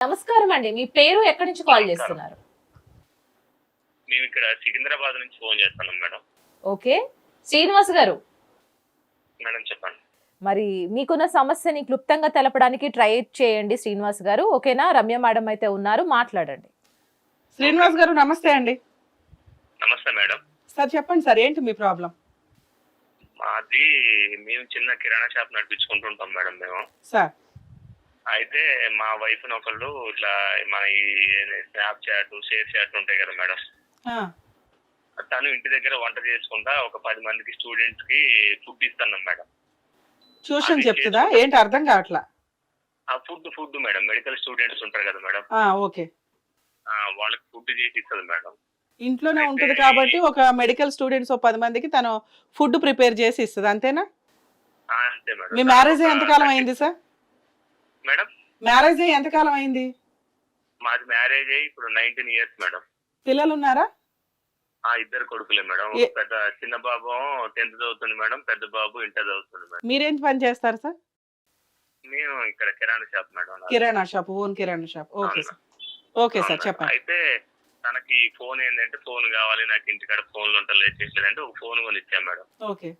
నమస్కారం అండి. మీ పేరు ఎక్కడి నుంచి కాల్. చేస్తున్నారు? మేము ఇక్కడ సికింద్రాబాద్ నుంచి ఫోన్ చేస్తున్నాం మేడం. ఓకే. శ్రీనివాస్ గారు. మేడం చెప్పండి. మరి మీకున్న సమస్యని క్లుప్తంగా తెలపడానికి ట్రై చేయండి శ్రీనివాస్ గారు. ఓకేనా? రమ్య మేడం అయితే ఉన్నారు. మాట్లాడండి. శ్రీనివాస్ గారు నమస్తే అండి. నమస్తే మేడం. సార్ చెప్పండి సార్ ఏంటి మీ ప్రాబ్లం? మాది మేము చిన్న కిరాణా షాప్ నడిపించుకుంటుంటాం మేడం మేము. సార్. అయితే మా వైఫ్ ఒకళ్ళు ఇట్లా మన ఈ స్నాప్ చాట్ షేర్ చాట్ ఉంటాయి కదా మేడం. తను ఇంటి దగ్గర వంట చేసుకుంటా ఒక పది మందికి స్టూడెంట్స్కి ఫుడ్ ఇస్తున్నాం మేడం. ట్యూషన్ చెప్తుందా? ఏంటి అర్థం కావట్లా? ఆ food food madam. Medical students ఉంటారు కదా మేడం. ఓకే. వాళ్ళకి ఫుడ్ చేసి ఇస్తుంది మేడం. ఇంట్లోనే ఉంటుంది కాబట్టి ఒక మెడికల్ స్టూడెంట్స్ పది మందికి తను ఫుడ్ ప్రిపేర్ చేసి ఇస్తుంది అంతేనా? ఆ, అంతే మేడం. మీ మ్యారేజ్ ఎంతకాలం అయింది సార్ మేడం? మ్యారేజ్ అయ్యి ఎంతకాలం అయింది? మాది మ్యారేజ్ అయ్యి ఇప్పుడు నైన్టీన్ ఇయర్స్ మేడం. పిల్లలు ఉన్నారా ఆ ఇద్దరు కొడుకులే మేడం. పెద్ద చిన్న బాబు టెన్త్ చదువుతుంది మేడం పెద్ద బాబు ఇంటర్ చదువుతుంది మేడం. మీరేం పని చేస్తారు సార్? మేము ఇక్కడ కిరాణా షాప్ మేడం. కిరాణా షాప్ ఓన్ కిరాణా shop. Okay sir. Okay sir. చెప్పండి. అయితే తనకి ఫోన్ ఏంటంటే ఫోన్ కావాలి నాకు ఇంటికాడ ఫోన్లు ఉంటలేదు చేసేదంటే ఒక ఫోన్ కొని ఇచ్చాం మేడం. ఓకే.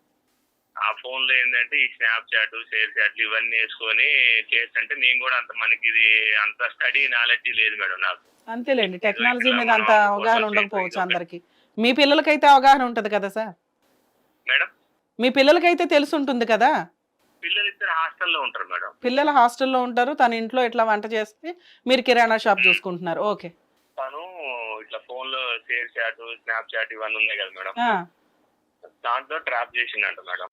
ఆ ఫోన్లో ఏంటంటే ఈ స్నాప్ చాట్ షేర్ చాట్లు ఇవన్నీ వేసుకొని చేస్తుంటే నేను కూడా అంత మనకి ఇది అంత స్టడీ నాలెడ్జ్ లేదు మేడం నాకు. అంతేలేండి టెక్నాలజీ మీద అంత అవగాహన ఉండకపోవచ్చు అందరికి. మీ పిల్లలకైతే అవగాహన ఉంటది కదా సార్? మేడం? మీ పిల్లలకైతే తెలిసి ఉంటుంది కదా? పిల్లలు ఇద్దరు హాస్టల్లో ఉంటారు మేడం. పిల్లలు హాస్టల్లో ఉంటారు తన ఇంట్లో ఇట్లా వంట చేస్తే మీరు కిరాణా షాప్ చూసుకుంటున్నారు. ఓకే. తను ఇట్లా ఫోన్లో షేర్ చాట్ స్నాప్ చాట్ ఇవన్నీ ఉన్నాయి కదా మేడం. దాంట్లో ట్రాప్ చేసిందంట మేడం.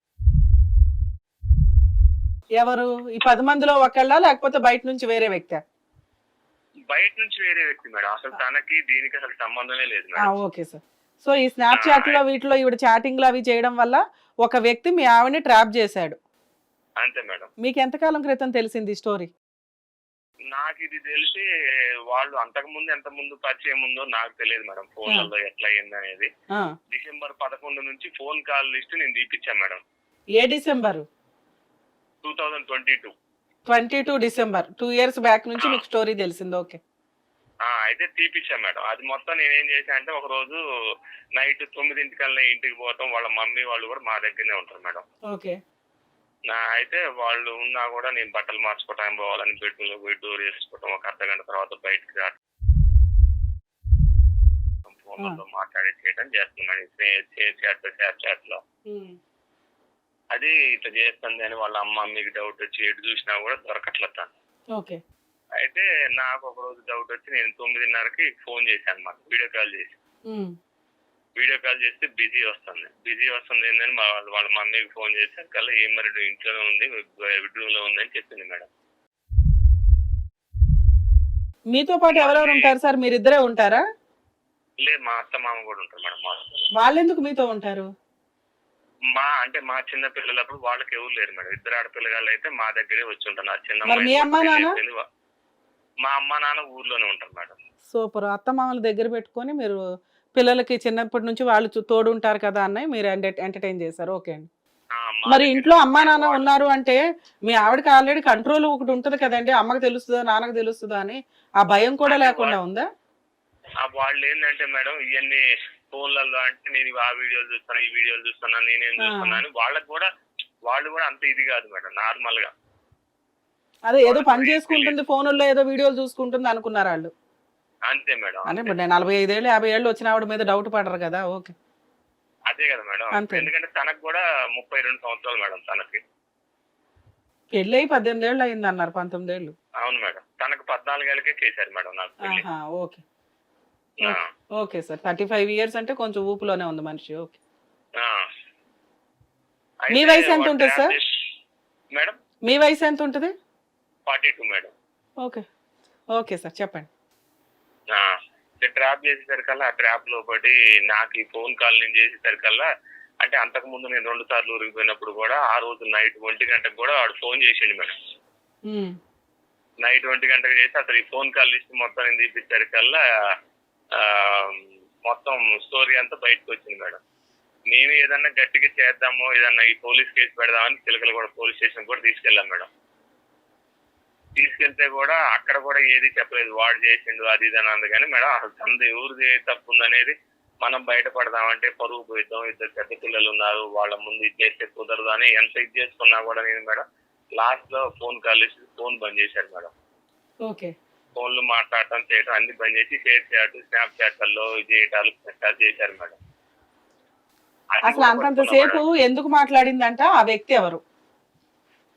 ఎవరు? ఈ పది మందిలో ఒకళ్ళ లేకపోతే బయట నుంచి వేరే వ్యక్తి? బయట నుంచి వేరే వ్యక్తి మేడం. అసలు తనకి దీనికి అసలు సంబంధమే లేదు మేడం. Okay sir. సో ఈ స్నాప్ చాట్లో వీటిలో ఈవిడ చాటింగ్లు అవి చేయడం వల్ల ఒక వ్యక్తి మీ ఆవిడని ట్రాప్ చేశాడు. అంతే మేడం. మీకు ఎంతకాలం క్రితం తెలిసింది ఈ స్టోరీ? నాకు ఇది తెలిసి వాళ్ళు అంతకు ముందు ఎంత ముందు పరిచయం ఉందో నాకు తెలియదు మేడం. ఫోన్లలో ఎట్లా అయింది అనేది. డిసెంబర్ పదకొండు నుంచి ఫోన్ కాల్ లిస్ట్ నేను తీపిచ్చాను మేడం. ఏ December? Two thousand twenty two twenty two December. Two years back నుంచి మీకు స్టోరీ తెలిసింది. ఓకే. అయితే తీపిచ్చాను మేడం. అది మొత్తం నేనేం చేశాను అంటే ఒక రోజు నైట్ తొమ్మిదింటికల్లా ఇంటికి పోతాం. వాళ్ళ మమ్మీ వాళ్ళు కూడా మా దగ్గరనే ఉంటారు మేడం. ఓకే. నా అయితే వాళ్ళు ఉన్నా కూడా నేను బట్టలు మార్చుకోవటానికి పోవాలని బెడ్రూమ్లో పోయి డోర్ వేసుకోవటం ఒక అర్ధ గంట తర్వాత బయటకు రావటం ఫోన్లో మాట్లాడి చేయడం చేస్తున్నాను చాట్ చాట్ చాట్లో అది ఇట్లా చేస్తుంది అని వాళ్ళ అమ్మ మీకు డౌట్ వచ్చి ఎటు చూసినా కూడా దొరకట్లేదు తను. ఓకే. అయితే నాకు ఒక రోజు డౌట్ వచ్చి నేను తొమ్మిదిన్నరకి ఫోన్ చేశాను అనమాట వీడియో కాల్ చేసి. వీడియో కాల్ చేస్తే బిజీ వస్తుంది. బిజీ వస్తుంది ఏంటని మా వాళ్ళ వాళ్ళ మమ్మీకి ఫోన్ చేశాను కల్లా ఏం మరి ఇంట్లోనే ఉంది బెడ్రూమ్లో ఉంది అని చెప్పింది మేడం. మీతో పాటు ఎవరెవరు ఉంటారు సార్? మీరిద్దరే ఉంటారా? లేదు మా అత్త మామ కూడా ఉంటారు మేడం మా వాళ్ళెందుకు మీతో ఉంటారు? మా అంటే మా చిన్న పిల్లలప్పుడు వాళ్ళకి ఎవరు లేరు మేడం. ఇద్దరు ఆడపిల్లగాళ్ళు అయితే మా దగ్గరే వచ్చి ఉంటారు. నా చిన్న మరి మీ అమ్మా నాన్న? అయిపోయింది. వా- మా అమ్మ నాన్న ఊర్లోనే ఉంటారు మేడం. సూపర్. అత్త మామల దగ్గర పెట్టుకొని మీరు పిల్లలకి చిన్నప్పటి నుంచి వాళ్ళు తోడు ఉంటారు కదా అన్నయ్య మీరు ఎంటర్టైన్ చేశారు. ఓకే అండి. మరి ఇంట్లో అమ్మా నాన్న ఉన్నారు అంటే మీ ఆవిడకి ఆల్రెడీ కంట్రోల్ ఒకటి ఉంటది కదండి. అమ్మకి తెలుస్తుందా నాన్నకి తెలుస్తుందా అని ఆ భయం కూడా లేకుండా ఉందా? వాళ్ళు ఏంటంటే మేడం ఇవన్నీ ఫోన్లలో అంటే నేను ఆ వీడియోలు చూస్తాను ఈ వీడియోలు చూస్తున్నా నేనేం ఆ. చూస్తున్నా అని వాళ్ళకి కూడా వాళ్ళు కూడా అంత ఇది కాదు మేడం నార్మల్గా. అదే ఏదో పని చేసుకుంటుంది ఫోన్లో ఏదో వీడియోలు చూసుకుంటుంది అనుకున్నారు వాళ్ళు. అంతే మేడం అంటే ఇప్పుడు నేను నలభై ఐదేళ్ళు యాభై ఏళ్ళు వచ్చిన ఆవిడ మీద డౌట్ పడరు కదా ఓకే. అదే కదా మేడం. ఎందుకంటే తనకు కూడా ముప్పై రెండు సంవత్సరాలు మేడం తనకి. పెళ్ళి పద్దెనిమిది ఏళ్ళు అయింది అన్నారు పంతొమ్మిది ఏళ్ళు. అవును మేడం తనకు పద్నాలుగేళ్ళకే చేశారు మేడం నాకు okay. Okay. Sir. Thirty five years అంటే కొంచెం ఊపులోనే ఉంది మనిషి. ఓకే. ఆ. మీ వయసు ఎంత ఉంటుంది సార్? మేడం? మీ వయసు ఎంత ఉంటుంది? Forty two madam. Okay. Okay sir. చెప్పండి. ట్రాప్ చేసేసరికల్లా ఆ ట్రాప్లో పడి నాకు ఈ ఫోన్ కాల్ నేను చేసేసరికల్లా అంటే అంతకు ముందు నేను రెండు సార్లు ఊరికిపోయినప్పుడు కూడా ఆ రోజు నైట్ ఒంటి గంటకు కూడా వాడు ఫోన్ చేసిండు మేడం. నైట్ ఒంటి గంటకు చేసి అసలు ఈ ఫోన్ కాల్ లిస్ట్ మొత్తం నేను తీపించరికల్లా మొత్తం స్టోరీ అంతా బయటకు వచ్చింది మేడం. మేము ఏదన్నా గట్టిగా చేద్దాము ఏదన్నా ఈ పోలీస్ కేసు పెడదామని చిలకలు కూడా పోలీస్ స్టేషన్ కూడా తీసుకెళ్ళాం మేడం. తీసుకెళ్తే కూడా అక్కడ కూడా ఏది చెప్పలేదు. వాడు చేసిండు అది ఇది అని అందుకని కానీ మేడం అసలు తనది ఎవరిది తప్పు ఉందనేది మనం బయటపడదామంటే పరుగు పోయిద్దాం. ఇద్దరు పెద్ద పిల్లలు ఉన్నారు వాళ్ళ ముందు ఇది చేస్తే కుదరదు అని ఎంత ఇది చేసుకున్నా కూడా నేను మేడం లాస్ట్లో ఫోన్ కాల్ చేసి ఫోన్ బంద్ చేశారు మేడం. ఓకే. ఫోన్లు మాట్లాడటం చేయటం అన్ని బంద్ చేసి షేర్ చాట్ స్నాప్ చాట్లలో చేయటాలు పెట్టాలు చేశారు మేడం. అసలు కూడా అంతంత పట్టుకున్నా సేపు మేడం. ఎందుకు మాట్లాడిందంట ఆ వ్యక్తి ఎవరు?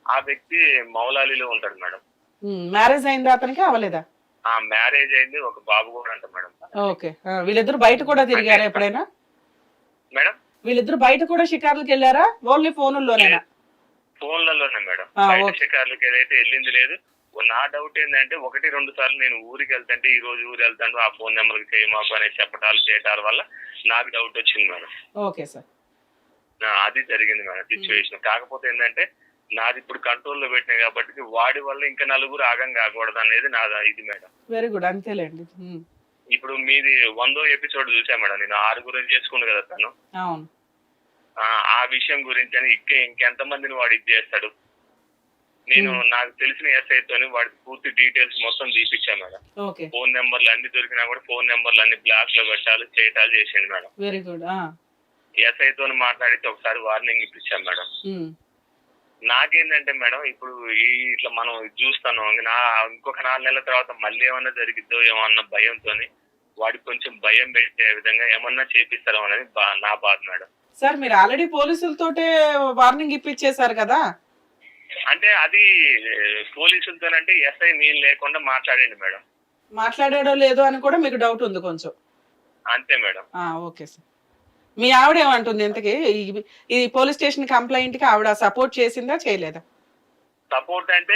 ఆ వ్యక్తి మౌలాలిలో ఉంటాడు మేడం. మ్యారేజ్ అయిందా అతనికి? అవలేదా ఆ మ్యారేజ్ అయింది ఒక బాబు కూడా అంట మేడం. ఓకే. వీళ్ళిద్దరు బయట కూడా తిరిగారా ఎప్పుడైనా? మేడం? వీళ్ళిద్దరు బయట కూడా షికార్లకు వెళ్ళారా? ఓన్లీ ఫోనుల్లోనేనా? ఫోన్లలోనే మేడం. బయట. షికార్లకి ఏదైతే వెళ్ళింది లేదు. నా డౌట్ ఏంటంటే ఒకటి రెండు సార్లు నేను ఊరికి వెళ్తుంటే ఈ రోజు ఊరు వెళ్తాను ఆ ఫోన్ నెంబర్కి చేయమాకు అనే చెప్పటాలు చేయటాల వల్ల నాకు డౌట్ వచ్చింది మేడం. Okay sir. అది జరిగింది మేడం సిచ్యువేషన్ కాకపోతే ఏంటంటే నాది ఇప్పుడు కంట్రోల్లో పెట్టినాయి కాబట్టి వాడి వల్ల ఇంకా నలుగురు ఆగం కాకూడదు అనేది నా ఇది మేడం. వెరీ గుడ్ అంతేలేండి. ఇప్పుడు మీది వందో ఎపిసోడ్ చూసా మేడం నేను ఆరుగురు చేసుకుండు కదా తను. ఆ, ఆ విషయం గురించి అని ఇంకే ఇంకెంత మందిని వాడు ఇది చేస్తాడు? నేను నాకు తెలిసిన ఎస్ఐతోని వాడి పూర్తి డీటెయిల్స్ మొత్తం తీపిచ్చా మేడం. ఓకే ఫోన్ నెంబర్లు అన్ని దొరికినా కూడా ఫోన్ నెంబర్లు అన్ని బ్లాక్లో పెట్టాలి చేయటాలు చేసిండు మేడం. వెరీ గుడ్ ఎస్ఐతో మాట్లాడితే ఒకసారి వార్నింగ్ ఇప్పించాం మేడం. నాకేంటంటే మేడం ఇప్పుడు ఇట్లా మనం చూస్తాను నా ఇంకొక నాలుగు నెలల తర్వాత మళ్ళీ ఏమన్నా జరిగిద్దో ఏమన్నా భయంతో వాడికి కొంచెం భయం పెట్టే విధంగా ఏమన్నా చేపిస్తారో అనేది నా బాధ మేడం. సార్ మీరు ఆల్రెడీ పోలీసులతోటే వార్నింగ్ ఇప్పించేశారు కదా? అంటే అది పోలీసులతోనంటే ఎస్ఐ నేను లేకుండా మాట్లాడండి మేడం. మాట్లాడాడో లేదో అని కూడా మీకు డౌట్ ఉంది కొంచెం. అంతే మేడం. Okay sir. మీ ఆవిడ ఏమంటుంది ఇంతకి? ఈ- పోలీస్ స్టేషన్ కంప్లైంట్కి ఆవిడ సపోర్ట్ చేసిందా చేయలేదా? సపోర్ట్ అంటే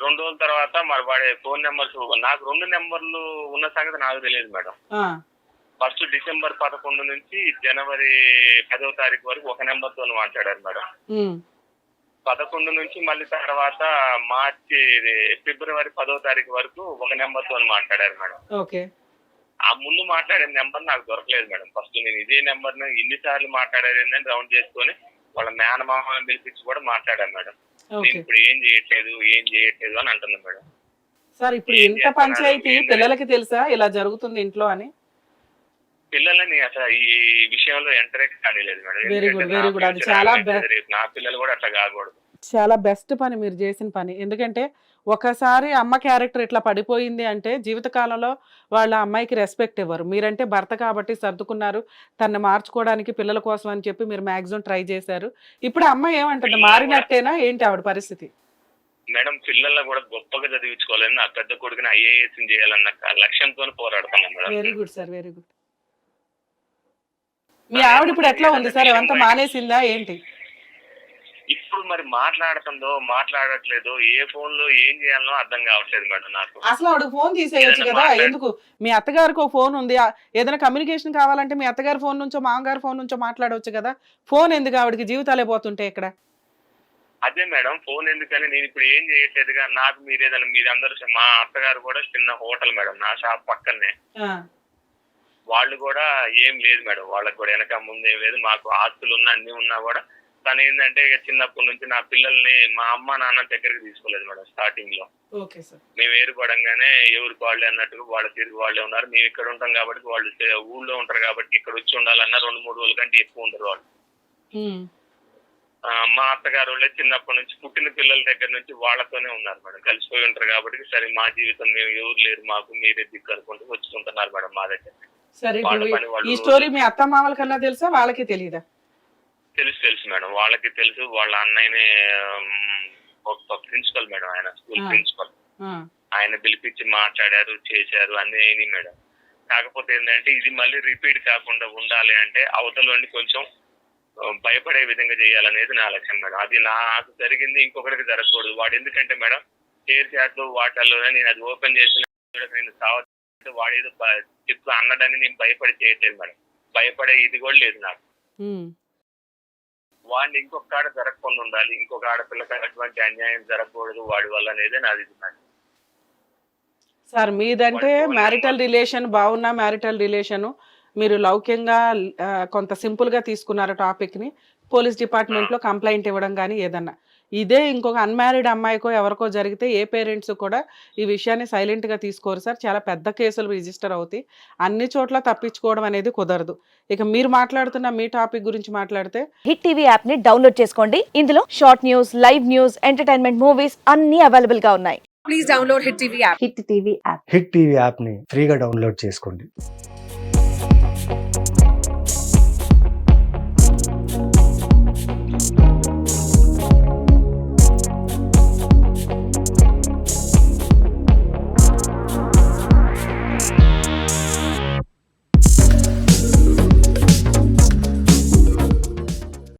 రెండు రోజుల తర్వాత మరి వాడి ఫోన్ నెంబర్స్ నాకు రెండు నెంబర్లు ఉన్న సంగతి నాకు తెలియదు మేడం. ఫస్ట్ డిసెంబర్ పదకొండు నుంచి జనవరి పదో తారీఖు వరకు ఒక నెంబర్తో మాట్లాడారు మేడం. పదకొండు నుంచి మళ్ళీ తర్వాత మార్చి ఫిబ్రవరి పదో తారీఖు వరకు ఒక నెంబర్తో మాట్లాడారు మేడం. ఓకే. ఆ ముందు మాట్లాడిన నెంబర్ నాకు దొరకలేదు మేడం. ఫస్ట్ నేను ఇదే నెంబర్ ఇన్ని సార్లు మాట్లాడారు ఏంటని రౌండ్ చేసుకొని వాళ్ళ మేనమామని పిలిపించి కూడా మాట్లాడాను మేడం. నేను ఇప్పుడు ఏం చేయట్లేదు ఏం చేయట్లేదు అని అంటుంది మేడం. సార్ ఇప్పుడు ఇంత? పంచాయతీ? పిల్లలకి తెలుసా? ఇలా జరుగుతుంది ఇంట్లో అని? పిల్లలని అసలు ఈ విషయంలో ఎంటరే కానిలేదు మేడం. ఎందుకంటే very నా good. అది చాలా. రేపు నా పిల్లలు కూడా అట్లా కాకూడదు. చాలా బెస్ట్ పని మీరు చేసిన పని. ఎందుకంటే ఒకసారి అమ్మ క్యారెక్టర్ ఇట్లా పడిపోయింది అంటే జీవితకాలంలో వాళ్ళ అమ్మాయికి రెస్పెక్ట్ ఇవ్వరు. మీరంటే భర్త కాబట్టి సర్దుకున్నారు. తనని మార్చుకోవడానికి పిల్లల కోసం అని చెప్పి మీరు మాక్సిమం ట్రై చేశారు. ఇప్పుడు అమ్మాయి ఏమంటుంది? మారినట్టేనా ఏంటి ఆవిడ పరిస్థితి? మేడం పిల్లల్ని కూడా గొప్పగా చదివించుకోవాలని నా పెద్ద కొడుకుని ఐఏఎస్ చేయాలన్న లక్ష్యంతో పోరాడుతున్నాం madam. Very good sir very good మీ ఆవిడ ఇప్పుడు ఎట్లా ఉంది సార్? అంతా మానేసిందా? ఏంటి? ఇప్పుడు మరి మాట్లాడుతుందో మాట్లాడట్లేదో ఏ ఫోన్లో ఏం చేయాలనో అర్థం కావట్లేదు మేడం నాకు. అసలు ఆవిడ ఫోన్ తీసేయచ్చు కదా. ఎందుకు? మీ అత్తగారికి ఒక ఫోన్ ఉంది. ఏదైనా కమ్యూనికేషన్ కావాలంటే మీ అత్తగారి ఫోన్ నుంచో మామగారి ఫోన్ నుంచో మాట్లాడవచ్చు కదా? ఫోన్ ఎందుకు ఆవిడకి? జీవితాలే పోతుంటే ఇక్కడ. అదే మేడం ఫోన్ ఎందుకని నేను ఇప్పుడు ఏం చేయట్లేదుగా. నాకు మీరు ఏదైనా మీరందరూ మా అత్తగారు కూడా చిన్న హోటల్ మేడం. నా షాప్ పక్కనే. వాళ్ళు కూడా ఏం లేదు మేడం. వాళ్ళకి కూడా వెనక ముందు ఏం లేదు. మాకు ఆస్తులు ఉన్నా అన్ని ఉన్నా కూడా తను ఏంటంటే ఇక చిన్నప్పటి నుంచి నా పిల్లల్ని మా అమ్మ నాన్న దగ్గరికి తీసుకోలేదు మేడం స్టార్టింగ్లో. మేము ఏరుపడంగానే ఎవరికి వాళ్ళే అన్నట్టుగా వాళ్ళ తిరిగి వాళ్ళే ఉన్నారు. మేము ఇక్కడ ఉంటాం కాబట్టి వాళ్ళు ఊళ్ళో ఉంటారు కాబట్టి ఇక్కడ వచ్చి ఉండాలన్నా రెండు మూడు రోజుల కంటే ఎక్కువ ఉంటారు వాళ్ళు. మా అత్తగారు వాళ్ళే చిన్నప్పటి నుంచి పుట్టిన పిల్లల దగ్గర నుంచి వాళ్ళతోనే ఉన్నారు మేడం. కలిసిపోయి ఉంటారు కాబట్టి సరే మా జీవితం మేము ఎవరు లేరు మాకు మీరే దిక్కు అనుకుంటూ వచ్చుకుంటున్నారు మేడం మా దగ్గర. సరే ఈ స్టోరీ మీ అత్త మామల కన్నా తెలుసా? వాళ్ళకి తెలియదా తెలుసు తెలుసు మేడం. వాళ్ళకి తెలుసు. వాళ్ళ అన్నయ్యని ప్రిన్సిపల్ మేడం ఆయన స్కూల్. ప్రిన్సిపల్ ఆయన పిలిపించి మాట్లాడారు చేశారు అన్ని అయినాయి మేడం. కాకపోతే ఏంటంటే ఇది మళ్ళీ రిపీట్ కాకుండా ఉండాలి అంటే అవతలని కొంచెం భయపడే విధంగా చేయాలనేది నా లక్ష్యం మేడం. అది నాకు జరిగింది ఇంకొకరికి జరగకూడదు. వాడు ఎందుకంటే మేడం షేర్ చాట్లు వాటర్లోనే నేను అది ఓపెన్ చేసిన నేను సావ వాడు ఏదో బ- చెప్తూ అన్నడని నేను భయపడి చేయట్లేదు మేడం. భయపడే ఇది కూడా లేదు నాకు. వాడిని ఇంకొక కాడ జరగకుండా ఉండాలి ఇంకొక ఆడపిల్లకి అటువంటి అన్యాయం జరగకూడదు వాడి వల్ల అనేది నాది సార్ మీదంటే మ్యారిటల్ రిలేషన్ బాగున్న మ్యారిటల్ రిలేషన్ మీరు లౌక్యంగా కొంత సింపుల్గా తీసుకున్నారు టాపిక్ని పోలీస్ డిపార్ట్మెంట్లో కంప్లైంట్ ఇవ్వడం కానీ ఏదన్నా. ఇదే ఇంకొక అన్మ్యారీడ్ అమ్మాయికో ఎవరికో జరిగితే ఏ పేరెంట్స్ కూడా ఈ విషయాన్ని సైలెంట్గా తీసుకోరు సార్. చాలా పెద్ద కేసులు రిజిస్టర్ అవుతాయి. అన్ని చోట్ల తప్పించుకోవడం అనేది కుదరదు. ఇక మీరు మాట్లాడుతున్న మీ టాపిక్ గురించి మాట్లాడితే హిట్ టీవీ యాప్ని డౌన్లోడ్ చేసుకోండి. ఇందులో short news live news entertainment movies అన్ని అవైలబుల్గా ఉన్నాయి హిట్ టీవీ యాప్ని ఫ్రీగా డౌన్లోడ్ చేసుకోండి.